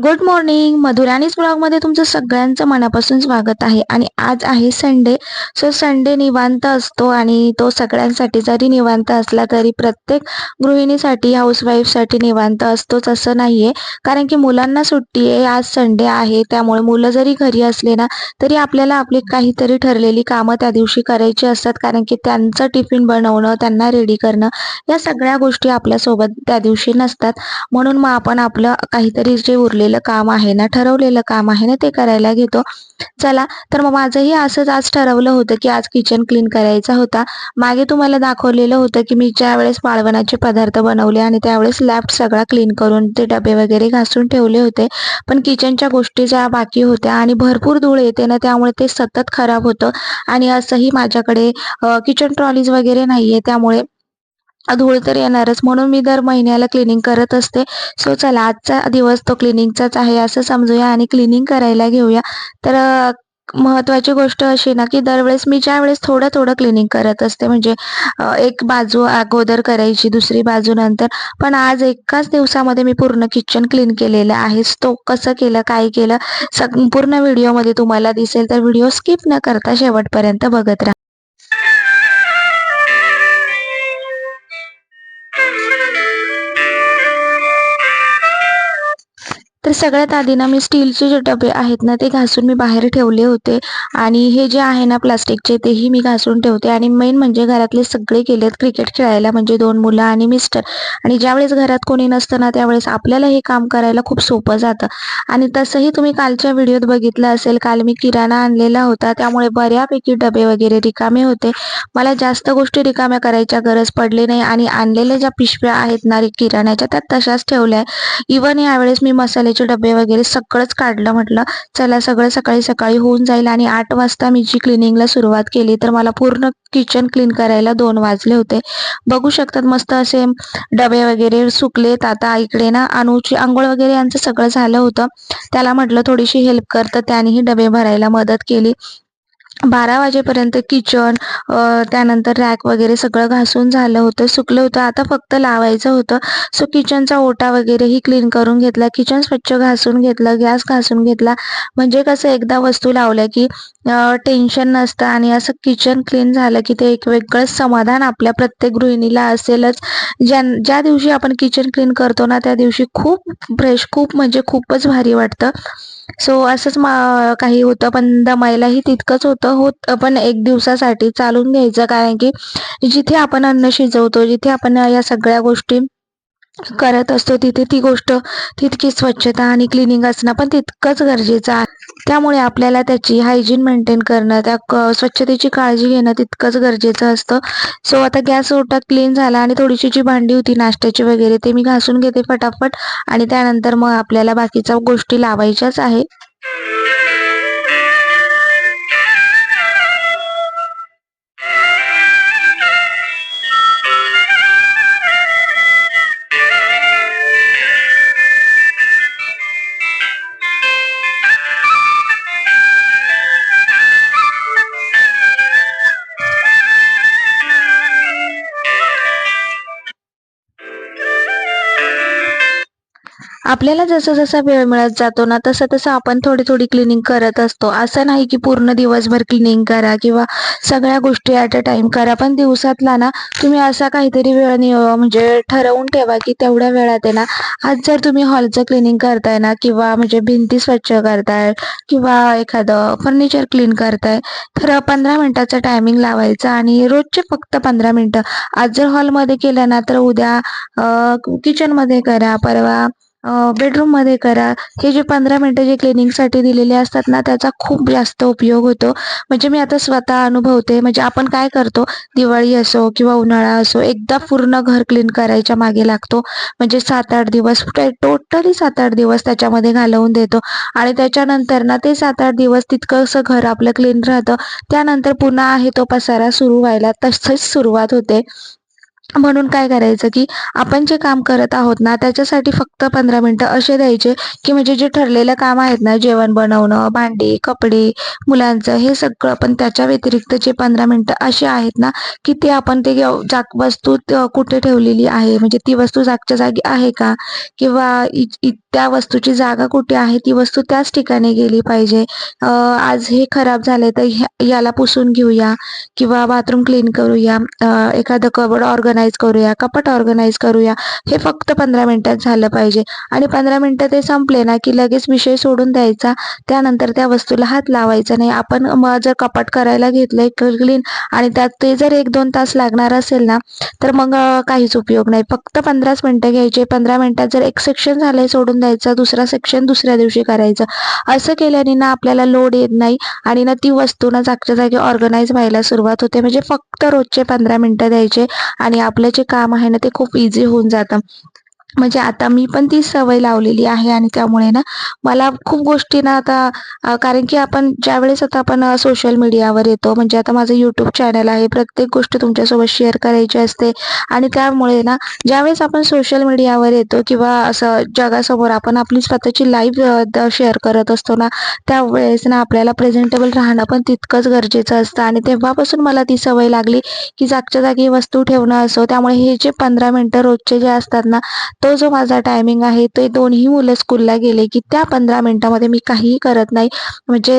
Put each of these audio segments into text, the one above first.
Good morning मधुराणीच ब्लॉगमध्ये तुमचं सगळ्यांचं मनापासून स्वागत आहे. आणि आज आहे संडे सो संडे निवांत असतो आणि तो सगळ्यांसाठी जरी निवांत असला तरी प्रत्येक गृहिणीसाठी हाऊसवाईफसाठी निवांत असतोच असं नाही आहे कारण की मुलांना सुट्टी आहे आज संडे आहे. त्यामुळे मुलं जरी घरी असले ना तरी आपल्याला आपली काहीतरी ठरलेली कामं त्या दिवशी करायची असतात. कारण की त्यांचं टिफिन बनवणं त्यांना रेडी करणं या सगळ्या गोष्टी आपल्यासोबत त्या दिवशी नसतात. म्हणून मग आपण आपलं काहीतरी जे उरले उरलेलं काम आहे ना ठरवलेलं काम आहे ना ते करायला घेतो. चला तर मग माझंही असंच आज ठरवलं होतं की आज किचन क्लीन करायचा होता. मागे तुम्हाला दाखवलेलं होतं की मी ज्या वेळेस माळवणाचे पदार्थ बनवले आणि त्यावेळेस लॅफ्ट सगळा क्लीन करून ते डबे वगैरे घासून ठेवले होते. पण किचनच्या गोष्टी ज्या बाकी होत्या आणि भरपूर धूळ येते ना त्यामुळे ते सतत खराब होतं. आणि असंही माझ्याकडे किचन ट्रॉलीज वगैरे नाहीये त्यामुळे धूळ तर येणारच. म्हणून मी दर महिन्याला क्लिनिंग करत असते. सो चला आजचा दिवस तो क्लिनिंगचाच आहे असं समजूया आणि क्लिनिंग करायला घेऊया. तर महत्वाची गोष्ट अशी ना की दरवेळेस मी ज्या वेळेस थोडं थोडं क्लिनिंग करत असते म्हणजे एक बाजू अगोदर करायची दुसरी बाजू नंतर. पण आज एकाच दिवसामध्ये मी पूर्ण किचन क्लीन केलेलं आहे. तो कसं केलं काय केलं संपूर्ण व्हिडिओमध्ये तुम्हाला दिसेल. तर व्हिडिओ स्किप न करता शेवटपर्यंत बघत राहा. तर सगळ्यात आधी ना मी स्टीलचे जे डबे आहेत ना ते घासून मी बाहेर ठेवले होते. आणि हे जे आहे ना प्लास्टिकचे तेही मी घासून ठेवते. आणि मेन म्हणजे घरातले सगळे गेलेत क्रिकेट खेळायला म्हणजे दोन मुलं आणि मिस्टर आणि ज्यावेळेस घरात कोणी नसतं ना त्यावेळेस आपल्याला हे काम करायला खूप सोपं जातं. आणि तसंही तुम्ही कालच्या व्हिडिओत बघितलं असेल काल मी किराणा आणलेला होता. त्यामुळे बऱ्यापैकी डबे वगैरे रिकामे होते. मला जास्त गोष्टी रिकाम्या करायच्या गरज पडली नाही. आणि आणलेल्या ज्या पिशव्या आहेत ना किराण्याच्या त्या तशाच ठेवल्या. इवन यावेळेस मी मसाले डबे वगैरे सगळंच काढलं म्हटलं चला सगळं सकाळी सकाळी होऊन जाईल आणि आठ वाजता मी जी क्लिनिंगला सुरुवात केली तर मला पूर्ण किचन क्लीन करायला दोन वाजले होते. बघू शकतात मस्त असे डबे वगैरे सुकलेत. आता इकडे ना अनुची आंघोळ वगैरे यांचं सगळं झालं होतं. त्याला म्हटलं थोडीशी हेल्प कर. तर त्यानेही डबे भरायला मदत केली. बारा वाजेपर्यंत किचन त्यानंतर रॅक वगैरे सगळं घासून झालं होतं सुकलं होतं. आता फक्त लावायचं होतं. सो किचनचा ओटा वगैरेही क्लीन करून घेतला किचन स्वच्छ घासून घेतलं गॅस घासून घेतला. म्हणजे कसं एकदा वस्तू लावल्या की टेन्शन नसतं आणि असं किचन क्लीन झालं की ते एक वेगळंच समाधान आपल्या प्रत्येक गृहिणीला असेलच. ज्या ज्या दिवशी आपण किचन क्लीन करतो ना त्या दिवशी खूप फ्रेश खूप म्हणजे खूपच भारी वाटतं. सो असंच काही होतं पण दमायलाही तितकंच होतं. होत पण एक दिवसासाठी चालून घ्यायचं. कारण की जिथे आपण अन्न शिजवतो जिथे आपण या सगळ्या गोष्टी करत असतो तिथे ती गोष्ट तितकी स्वच्छता आणि क्लिनिंग असणं पण तितकंच गरजेचं आहे. त्यामुळे आपल्याला त्याची हायजीन मेंटेन करणं त्या स्वच्छतेची काळजी घेणं तितकंच गरजेचं असतं. सो आता गॅस ओटा क्लीन झाला आणि थोडीशी जी भांडी होती नाश्त्याची वगैरे ते मी घासून घेते फटाफट. आणि त्यानंतर मग आपल्याला बाकीच्या गोष्टी लावायच्याच आहे. आपल्याला जसं जसा वेळ मिळत जातो ना तसं तसं आपण थोडी थोडी क्लिनिंग करत असतो. असं नाही की पूर्ण दिवसभर क्लिनिंग करा किंवा सगळ्या गोष्टी ॲट अ टाइम करा. पण दिवसातला ना तुम्ही असा काहीतरी वेळ म्हणजे ठरवून ठेवा की तेवढ्या वेळात आहे ना आज जर तुम्ही हॉलचं क्लिनिंग करताय ना किंवा म्हणजे भिंती स्वच्छ करताय किंवा एखादं फर्निचर क्लीन करताय तर पंधरा मिनिटाचा टायमिंग लावायचा आणि रोजचे फक्त पंधरा मिनिटं. आज जर हॉलमध्ये केलं ना तर उद्या किचनमध्ये करा परवा बेडरूममध्ये करा. हे जे पंधरा मिनिटं जे क्लिनिंगसाठी दिलेले असतात ना त्याचा खूप जास्त उपयोग होतो. म्हणजे मी आता स्वतः अनुभवते. म्हणजे आपण काय करतो? दिवाळी असो किंवा उन्हाळा असो एकदा पूर्ण घर क्लीन करायच्या मागे लागतो. म्हणजे सात आठ दिवस टोटली सात आठ दिवस त्याच्यामध्ये घालवून देतो. आणि त्याच्यानंतर ना ते सात आठ दिवस तितकंसं घर आपलं क्लीन राहतं. त्यानंतर पुन्हा आहे तो पसारा सुरू व्हायला तसंच सुरुवात होते. म्हणून काय करायचं की आपण जे काम करत आहोत ना त्याच्यासाठी फक्त पंधरा मिनटं असे द्यायचे की म्हणजे जे ठरलेलं काम आहेत ना जेवण बनवणं भांडी कपडे मुलांचं हे सगळं पण त्याच्या व्यतिरिक्त जे पंधरा मिनटं असे आहेत ना की ते आपण ते जाग वस्तू कुठे ठेवलेली आहे? म्हणजे ती वस्तू जागच्या जागी आहे का? किंवा त्या वस्तूची जागा कुठे आहे? ती वस्तू त्याच ठिकाणी गेली पाहिजे. आज हे खराब झाले तर ह्या- याला पुसून घेऊया किंवा बाथरूम क्लीन करूया. एखादं कबड ऑर्गनाईज करूया कपाट ऑर्गनाईज करूया. हे फक्त पंधरा मिनिटात झालं पाहिजे. आणि पंधरा मिनिटं ते संपले ना की लगेच विषय सोडून द्यायचा. त्यानंतर त्या वस्तूला हात लावायचा नाही. आपण मग जर कपाट करायला घेतलंय क्लीन आणि त्यात ते जर एक दोन तास लागणार असेल ना तर मग काहीच उपयोग नाही. फक्त पंधराच मिनिटं घ्यायचे. पंधरा मिनिटात जर एक सेक्शन झालंय सोडून द्यायचा दुसरा सेक्शन दुसऱ्या दिवशी करायचं. असं केल्याने ना आपल्याला लोड येत नाही आणि ना ती वस्तू ना जागच्या जागी ऑर्गनाईज व्हायला सुरुवात होते. म्हणजे फक्त रोजचे पंधरा मिनिटं द्यायचे आणि आपलं जे काम आहे ना ते खूप इझी होऊन जातं. म्हणजे आता मी पण ती सवय लावलेली आहे आणि त्यामुळे ना मला खूप गोष्टी ना आता कारण की आपण ज्यावेळेस आता आपण सोशल मीडियावर येतो म्हणजे आता माझं यूट्यूब चॅनल आहे प्रत्येक गोष्ट तुमच्यासोबत शेअर करायची असते आणि त्यामुळे ना ज्यावेळेस आपण सोशल मीडियावर येतो किंवा असं जगासमोर आपण आपली स्वतःची लाईव्ह शेअर करत असतो ना त्यावेळेस ना आपल्याला प्रेझेंटेबल राहणं पण तितकंच गरजेचं असतं. आणि तेव्हापासून मला ती सवय लागली की जागच्या जागी वस्तू ठेवणं असो त्यामुळे हे जे पंधरा मिनटं रोजचे जे असतात ना तो जो माझा टायमिंग आहे ते दोन्ही मुलं स्कूलला गेले की त्या पंधरा मिनिटामध्ये मी काहीही करत नाही. म्हणजे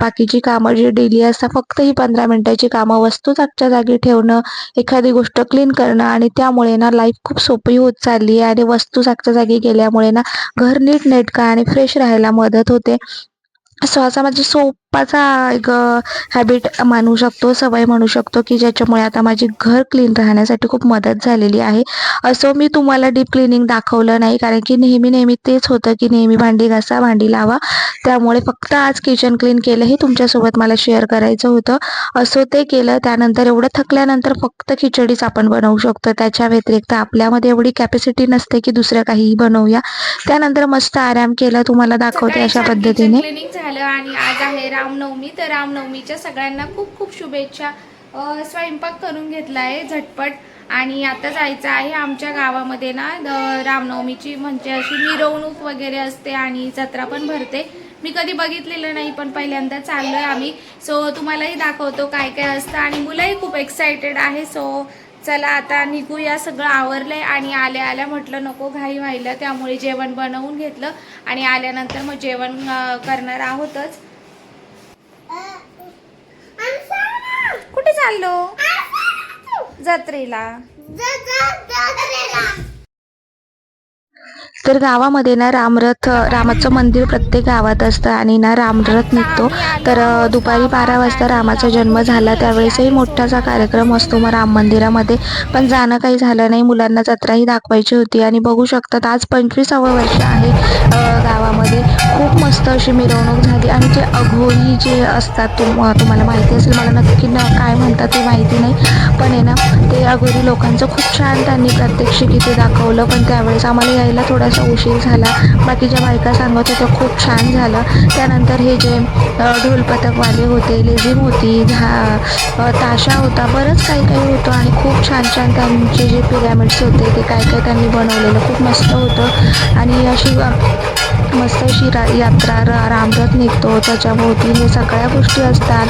बाकीची कामं जी डेली असतात फक्त ही पंधरा मिनिटाची कामं वस्तू जागच्या जागी ठेवणं एखादी गोष्ट क्लीन करणं आणि त्यामुळे ना लाईफ खूप सोपी होत चालली आहे आणि वस्तू जागच्या जागी गेल्यामुळे ना घर नीटनेटका आणि फ्रेश राहायला मदत होते. सो असा सोप सोपाचा एक हॅबिट मानू शकतो सवय म्हणू शकतो की ज्याच्यामुळे आता माझी घर क्लीन राहण्यासाठी खूप मदत झालेली आहे. असो मी तुम्हाला डीप क्लिनिंग दाखवलं नाही कारण की नेहमी नेहमी तेच होतं की नेहमी भांडी घासा भांडी लावा. त्यामुळे फक्त आज किचन क्लीन केलं हे तुमच्यासोबत मला शेअर करायचं होतं. असो ते केलं त्यानंतर एवढं थकल्यानंतर फक्त खिचडीच आपण बनवू शकतो. त्याच्या व्यतिरिक्त आपल्यामध्ये एवढी कॅपॅसिटी नसते की दुसरं काहीही बनवूया. त्यानंतर मस्त आराम केला तुम्हाला दाखवते अशा पद्धतीने. झालं आणि आज आहे रामनवमी तर रामनवमीच्या सगळ्यांना खूप खूप शुभेच्छा. स्वयंपाक करून घेतला आहे झटपट आणि आता जायचं आहे आमच्या गावामध्ये ना रामनवमीची म्हणजे अशी मिरवणूक वगैरे असते आणि जत्रा पण भरते. मी कधी बघितलेलं नाही पण पहिल्यांदा चाललोय आम्ही. सो तुम्हालाही दाखवतो काय काय असतं आणि मुलंही खूप एक्सायटेड आहे. सो चला आता निघूया सगळं आवरलंय आणि आल्या आल्या म्हटलं नको घाई व्हायला त्यामुळे जेवण बनवून घेतलं आणि आल्यानंतर मग जेवण करणार आहोतच. कुठे चाललो? जत्रेला. तर गावामध्ये ना रामरथ रामाचं मंदिर प्रत्येक गावात असतं आणि ना रामरथ निघतो. तर दुपारी बारा वाजता रामाचा जन्म झाला. त्यावेळेसही मोठासा कार्यक्रम असतो मग राम मंदिरामध्ये. पण जाणं काही झालं नाही. मुलांना जत्राही दाखवायची होती. आणि बघू शकतात आज पंचवीसावं वर्ष आहे गावामध्ये. खूप मस्त अशी मिरवणूक झाली. आणि जे अघोरी जे असतात तुम तुम्हाला माहिती असेल मला नक्की न काय म्हणतात ते माहिती नाही. पण आहे ना ते अघोरी लोकांचं खूप छान त्यांनी प्रात्यक्षिक इथे दाखवलं. पण त्यावेळेस आम्हाला यायला थोडासा उशीर झाला. बाकीच्या बायका सांगत होत्या खूप छान झालं. त्यानंतर हे जे ढोलपथकवाले होते लेझिम होती झा ताशा होता बरंच काही काही होतं आणि खूप छान छान त्यांचे जे पिरॅमिड्स होते ते काय काय त्यांनी बनवलेलं खूप मस्त होतं. आणि अशी मस्त अशी रा यात्रा रा रामरथ निघतो त्याच्याभोवती हे सगळ्या गोष्टी असतात.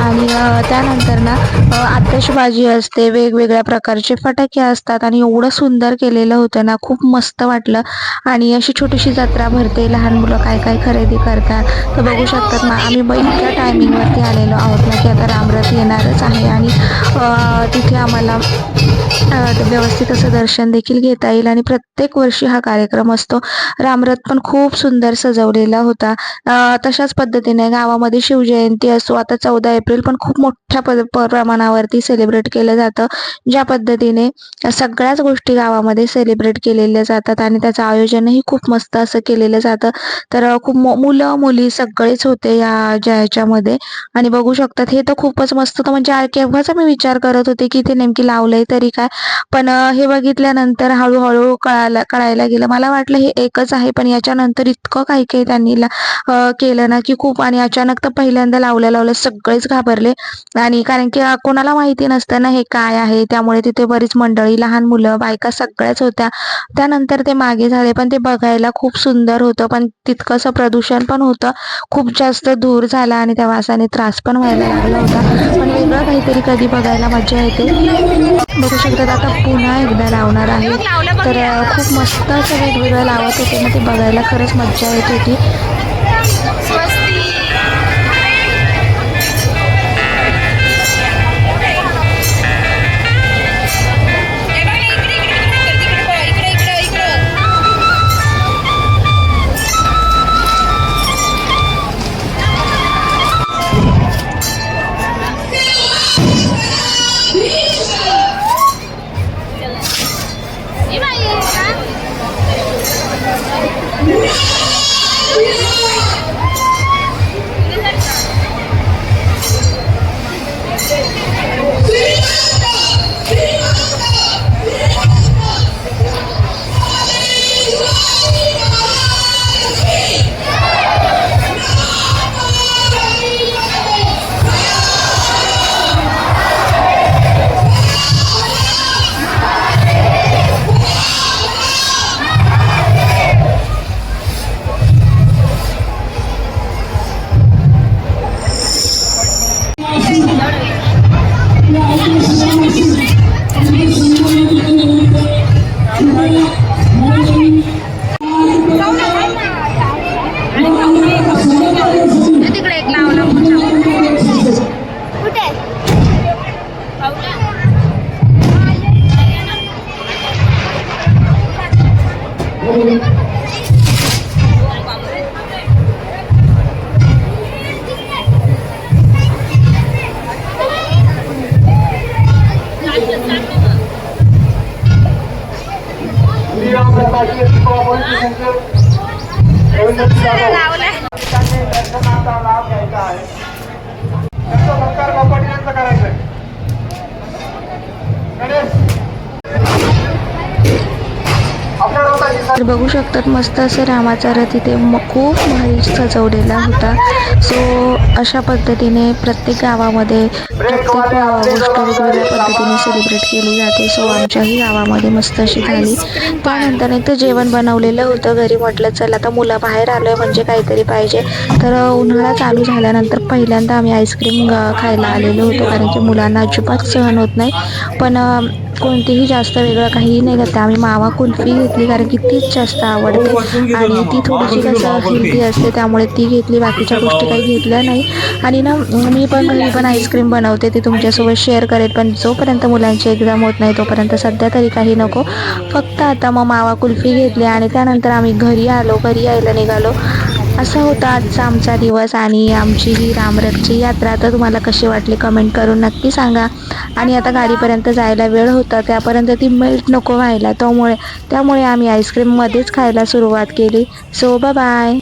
आणि त्यानंतर ना आतषबाजी असते वेगवेगळ्या प्रकारचे फटाके असतात आणि एवढं सुंदर केलेलं होतं ना खूप मस्त वाटलं. आणि अशी छोटीशी जत्रा भरते लहान मुलं काय काय खरेदी करतात. तर बघू शकतात ना आम्ही इतक्या टायमिंगवरती आलेलो आहोत ना की आता रामरथ येणारच आहे आणि तिथे आम्हाला व्यवस्थित असं दर्शन देखील घेता येईल आणि प्रत्येक वर्षी हा कार्यक्रम असतो. रामरथ पण खूप सुंदर सजवलेला होता. तशाच पद्धतीने गावामध्ये शिवजयंती असो आता चौदा एप्रिल पण खूप मोठ्या प- प्रमाणावरती सेलिब्रेट केलं जातं. ज्या पद्धतीने सगळ्याच गोष्टी गावामध्ये सेलिब्रेट केलेल्या जातात आणि त्याचं आयोजनही खूप मस्त असं केलेलं जातं. तर खूप मु- मुलं मुली सगळेच होते या ज्या ह्याच्यामध्ये. आणि बघू शकतात हे तर खूपच मस्त. होतं म्हणजे केव्हाच केव्हाचा मी विचार करत होते की ते नेमकी लावलंय तरी काय? पण हे बघितल्यानंतर हळूहळू कळायला कळायला गेलं. मला वाटलं हे एकच आहे पण याच्यानंतर इतकं काही काही त्यांनी केलं ना की खूप आणि अचानक तर पहिल्यांदा लावल्या लावल्या सगळेच घाबरले. आणि कारण की कोणाला माहिती नसतं ना हे काय आहे त्यामुळे तिथे बरीच मंडळी लहान मुलं बायका सगळ्याच होत्या. त्यानंतर ते मागे झाले पण ते बघायला खूप सुंदर होतं पण तितकंसं प्रदूषण पण होतं. खूप जास्त धूर झाला आणि त्या वासाने त्रास पण व्हायला लागला होता. पण वेगळं काहीतरी कधी बघायला मजा येते. बघू शकतात आता पुन्हा एकदा लावणार आहे. तर खूप मस्त असं वेगवेगळं लावत होते. ना ते बघायला खरंच मज्जा येत होती. तर बघू शकतात मस्त असं रामाचा रथ इथे म खूप भारी सजवलेला होता. सो अशा पद्धतीने प्रत्येक गावामध्ये प्रत्येक गोष्ट वेगवेगळ्या पद्धतीने सेलिब्रेट केली जाते. सो आमच्याही गावामध्ये मस्त अशी झाली. त्यानंतर तर जेवण बनवलेलं होतं घरी. म्हटलं चला आता मुलं बाहेर आलोय म्हणजे काहीतरी पाहिजे. तर उन्हाळा चालू झाल्यानंतर पहिल्यांदा आम्ही आईस्क्रीम खायला आलेलो होतो. कारण की मुलांना अजिबात सहन होत नाही. पण कोणतीही जास्त वेगळं काहीही नाही घेतलं आम्ही मावा कुल्फी घेतली कारण की तीच जास्त आवडते. आणि ती थोडीशी कसं हेल्दी असते त्यामुळे ती घेतली. बाकीच्या गोष्टी काही घेतल्या नाही. आणि ना मी पण घरी पण आईस्क्रीम बनवते. ती तुमच्यासोबत शेअर करेल पण जोपर्यंत मुलांची एक्झाम होत नाही तोपर्यंत सध्या तरी काही नको. फक्त आता मग मावा कुल्फी घेतली आणि त्यानंतर आम्ही घरी आलो. घरी यायला निघालो. असा होता आजचा आमचा दिवस आणि आमची ही रामरथची यात्रा. तर तुम्हाला कशी वाटली कमेंट करून नक्की सांगा. आणि आता गाडीपर्यंत जायला वेळ होता त्यापर्यंत ती मेल्ट नको व्हायला. त्यामुळे त्यामुळे आम्ही आईस्क्रीममध्येच खायला सुरुवात केली. So bye